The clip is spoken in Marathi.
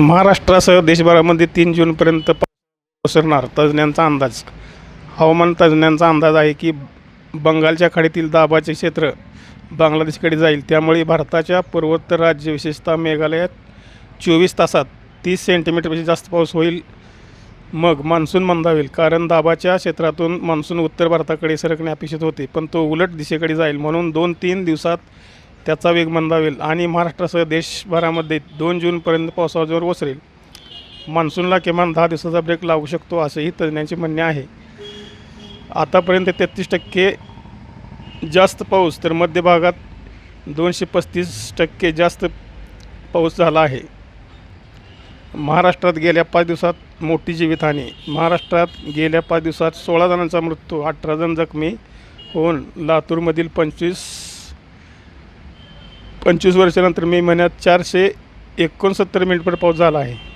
महाराष्ट्रासह देशभरामध्ये तीन जूनपर्यंत पसरणार तज्ज्ञांचा अंदाज. हवामान तज्ज्ञांचा अंदाज आहे की बंगालच्या खाडीतील दाबाचे क्षेत्र बांगलादेशकडे जाईल. त्यामुळे भारताच्या पूर्वोत्तर राज्य विशेषतः मेघालयात चोवीस तासात तीस सेंटीमीटरपेक्षा जास्त पाऊस होईल. मग मान्सून मंदावेल कारण दाबाच्या क्षेत्रातून मान्सून उत्तर भारताकडे सरकणे अपेक्षित होते पण तो उलट दिशेकडे जाईल म्हणून दोन तीन दिवसात त्याचा वेग मंदावेल आणि महाराष्ट्रासह देशभरामध्ये दोन जूनपर्यंत पावसाचा जोर ओसरेल. मान्सूनला किमान दहा दिवसाचा ब्रेक लागू शकतो असेही तज्ज्ञांचे म्हणणे आहे. आतापर्यंत तेहतीस टक्के जास्त पाऊस तर मध्य भागात दोनशे पस्तीस टक्के जास्त पाऊस झाला आहे. महाराष्ट्रात गेल्या पाच दिवसात मोठी जीवितहानी. महाराष्ट्रात गेल्या पाच दिवसात सोळा जणांचा मृत्यू अठरा जण जखमी होऊन लातूरमधील पंचवीस पंचवीस वर्षानंतर मे महिन्यात चारशे एकोणसत्तर मिलीमीटर पाऊस झाला आहे.